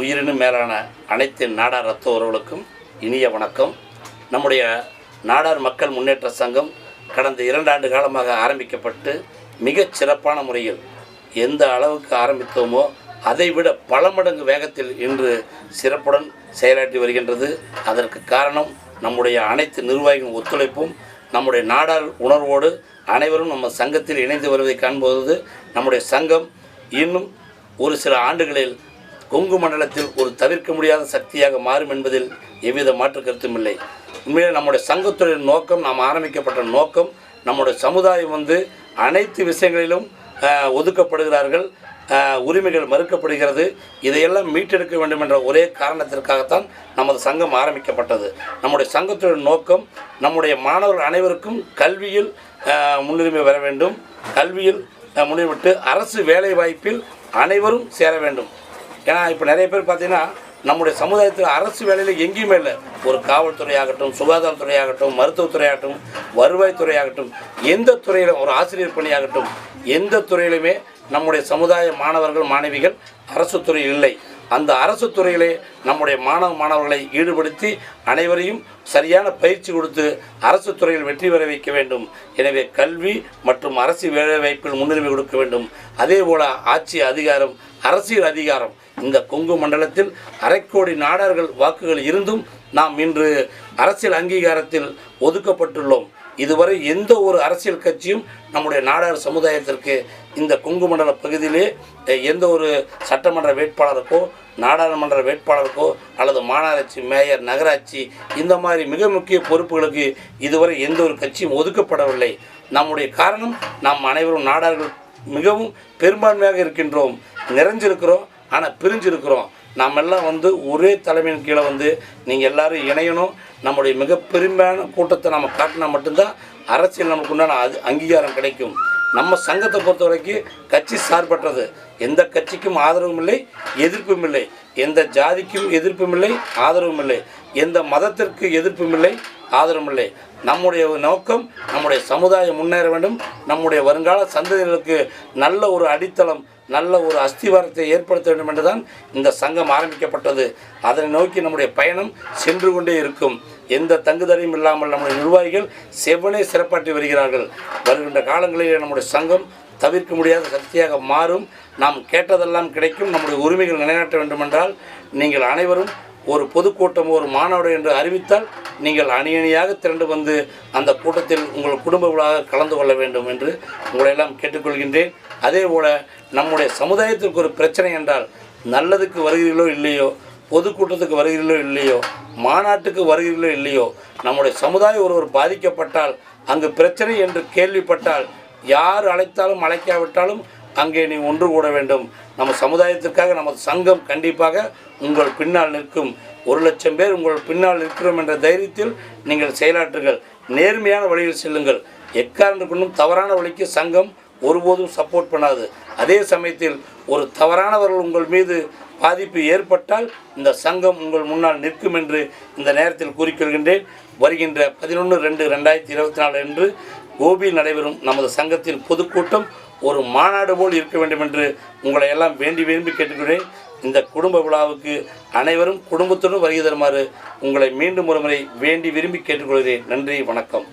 உயிரினும் மேலான அனைத்து நாடார் ரத்த உறவுகளுக்கும் இனிய வணக்கம். நம்முடைய நாடார் மக்கள் முன்னேற்ற சங்கம் கடந்த இரண்டாண்டு காலமாக ஆரம்பிக்கப்பட்டு மிகச் சிறப்பான முறையில் எந்த அளவுக்கு ஆரம்பித்தோமோ அதைவிட பல மடங்கு வேகத்தில் இன்று சிறப்புடன் செயலாற்றி வருகின்றது. அதற்கு காரணம் நம்முடைய அனைத்து நிர்வாகிகளின் ஒத்துழைப்பும் நம்முடைய நாடார் உணர்வோடு அனைவரும் நம்ம சங்கத்தில் இணைந்து வருவதை காண்போது நம்முடைய சங்கம் இன்னும் ஒரு சில ஆண்டுகளில் கொங்கு மண்டலத்தில் ஒரு தவிர்க்க முடியாத சக்தியாக மாறும் என்பதில் எவ்வித மாற்று கருத்தும் இல்லை. உண்மையிலே நம்முடைய சங்கத்துறையின் நோக்கம் நாம் ஆரம்பிக்கப்பட்ட நோக்கம் நம்முடைய சமுதாயம் வந்து அனைத்து விஷயங்களிலும் ஒதுக்கப்படுகிறார்கள் உரிமைகள் மறுக்கப்படுகிறது. இதையெல்லாம் மீட்டெடுக்க வேண்டும் என்ற ஒரே காரணத்திற்காகத்தான் நமது சங்கம் ஆரம்பிக்கப்பட்டது. நம்முடைய சங்கத்துடைய நோக்கம் நம்முடைய மாணவர்கள் அனைவருக்கும் கல்வியில் முன்னுரிமை வர வேண்டும். கல்வியில் ஆஹ், அரசு வேலை வாய்ப்பில் அனைவரும் சேர வேண்டும். ஏன்னா இப்போ நிறைய பேர் பார்த்தீங்கன்னா நம்முடைய சமுதாயத்தில் அரசு வேலையில் எங்கேயுமே இல்லை. ஒரு காவல்துறையாகட்டும் சுகாதாரத்துறையாகட்டும் மருத்துவத்துறையாகட்டும் வருவாய்த்துறையாகட்டும் எந்த துறையிலும் ஒரு ஆசிரியர் பணியாகட்டும் எந்த துறையிலுமே நம்முடைய சமுதாய மாணவர்கள் மாணவிகள் அரசு துறையில் இல்லை. அந்த அரசு துறையிலே நம்முடைய மாணவ மாணவர்களை ஈடுபடுத்தி அனைவரையும் சரியான பயிற்சி கொடுத்து அரசு துறையில் வெற்றி பெற வைக்க வேண்டும். எனவே கல்வி மற்றும் அரசு வேலைவாய்ப்பில் முன்னுரிமை கொடுக்க வேண்டும். அதே போல ஆட்சி அதிகாரம் அரசியல் அதிகாரம் இந்த கொங்கு மண்டலத்தில் அரை கோடி நாடார்கள் வாக்குகள் இருந்தும் நாம் இன்று அரசியல் அங்கீகாரத்தில் ஒதுக்கப்பட்டுள்ளோம். இதுவரை எந்த ஒரு அரசியல் கட்சியும் நம்முடைய நாடார் சமுதாயத்திற்கு இந்த கொங்கு மண்டல பகுதியிலே எந்த ஒரு சட்டமன்ற வேட்பாளருக்கோ நாடாளுமன்ற வேட்பாளருக்கோ அல்லது மாநகராட்சி மேயர் நகராட்சி இந்த மாதிரி மிக முக்கிய பொறுப்புகளுக்கு இதுவரை எந்த ஒரு கட்சியும் ஒதுக்கப்படவில்லை. நம்முடைய காரணம் நாம் அனைவரும் நாடார்கள் மிகவும் பெரும்பான்மையாக இருக்கின்றோம். நிறைஞ்சிருக்கிறோம் ஆனால் பிரிஞ்சிருக்கிறோம். நாம் எல்லாம் வந்து ஒரே தலைமையின் கீழே வந்து நீங்கள் எல்லாரும் இணையணும். நம்முடைய மிக பெருமையான கூட்டத்தை நம்ம காட்டினா மட்டும்தான் அரசியல் நமக்கு உண்டான அது அங்கீகாரம் கிடைக்கும். நம்ம சங்கத்தை பொறுத்த வரைக்கும் கட்சி சார்பற்றது. எந்த கட்சிக்கும் ஆதரவும் இல்லை எதிர்ப்பும் இல்லை எந்த ஜாதிக்கும் எதிர்ப்பும் இல்லை ஆதரவும் இல்லை எந்த மதத்திற்கு எதிர்ப்பும் இல்லை ஆதரவும் இல்லை நம்முடைய நோக்கம் நம்முடைய சமுதாயம் முன்னேற வேண்டும். நம்முடைய வருங்கால சந்ததிகளுக்கு நல்ல ஒரு அடித்தளம் நல்ல ஒரு அஸ்திவாரத்தை ஏற்படுத்த வேண்டும் என்றுதான் இந்த சங்கம் ஆரம்பிக்கப்பட்டது. அதனை நோக்கி நம்முடைய பயணம் சென்று கொண்டே இருக்கும். எந்த தங்குதடையும் இல்லாமல் நம்முடைய நிர்வாகிகள் செவ்வனே சிறப்பாற்றி வருகிறார்கள். வருகின்ற காலங்களில் நம்முடைய சங்கம் தவிர்க்க முடியாத சக்தியாக மாறும். நாம் கேட்டதெல்லாம் கிடைக்கும். நம்முடைய உரிமைகள் நிலைநாட்ட வேண்டுமென்றால் நீங்கள் அனைவரும் ஒரு பொதுக்கூட்டம் ஒரு மாநாடு என்று அறிவித்தால் நீங்கள் அணி அணியாக திரண்டு வந்து அந்த கூட்டத்தில் உங்கள் குடும்ப விழாக கலந்து கொள்ள வேண்டும் என்று உங்களையெல்லாம் கேட்டுக்கொள்கின்றேன். அதே போல் நம்முடைய சமுதாயத்திற்கு ஒரு பிரச்சனை என்றால் நல்லதுக்கு வருகிறீர்களோ இல்லையோ பொதுக்கூட்டத்துக்கு வருகிறீர்களோ இல்லையோ மாநாட்டுக்கு வருகிறீர்களோ இல்லையோ நம்முடைய சமுதாயம் ஒருவர் பாதிக்கப்பட்டால் அங்கு பிரச்சனை என்று கேள்விப்பட்டால் யார் அழைத்தாலும் அழைக்காவிட்டாலும் அங்கே நீ ஒன்று கூட வேண்டும். நம்ம சமுதாயத்திற்காக நமது சங்கம் கண்டிப்பாக உங்கள் பின்னால் நிற்கும். ஒரு லட்சம் பேர் உங்கள் பின்னால் இருக்கிறோம் என்ற தைரியத்தில் நீங்கள் செயலாற்றுங்கள். நேர்மையான வழியில் செல்லுங்கள். எக்காரணம் கொண்டும் தவறான வழிக்கு சங்கம் ஒருபோதும் சப்போர்ட் பண்ணாது. அதே சமயத்தில் ஒரு தவறானவர்கள் உங்கள் மீது பாதிப்பு ஏற்பட்டால் இந்த சங்கம் உங்கள் முன்னால் நிற்கும் என்று இந்த நேரத்தில் கூறிக்கொள்கின்றேன். வருகின்ற பதினொன்று ரெண்டு ரெண்டாயிரத்தி இருபத்தி நாலு அன்று கோபியில் நடைபெறும் நமது சங்கத்தின் பொதுக்கூட்டம் ஒரு மாநாடு போல் இருக்க வேண்டும் என்று உங்களை எல்லாம் வேண்டி விரும்பி கேட்டுக்கொள்கிறேன். இந்த குடும்ப விழாவுக்கு அனைவரும் குடும்பத்துடன் வருகை தருமாறு உங்களை மீண்டும் ஒருமுறை வேண்டி விரும்பி கேட்டுக்கொள்கிறேன். நன்றி வணக்கம்.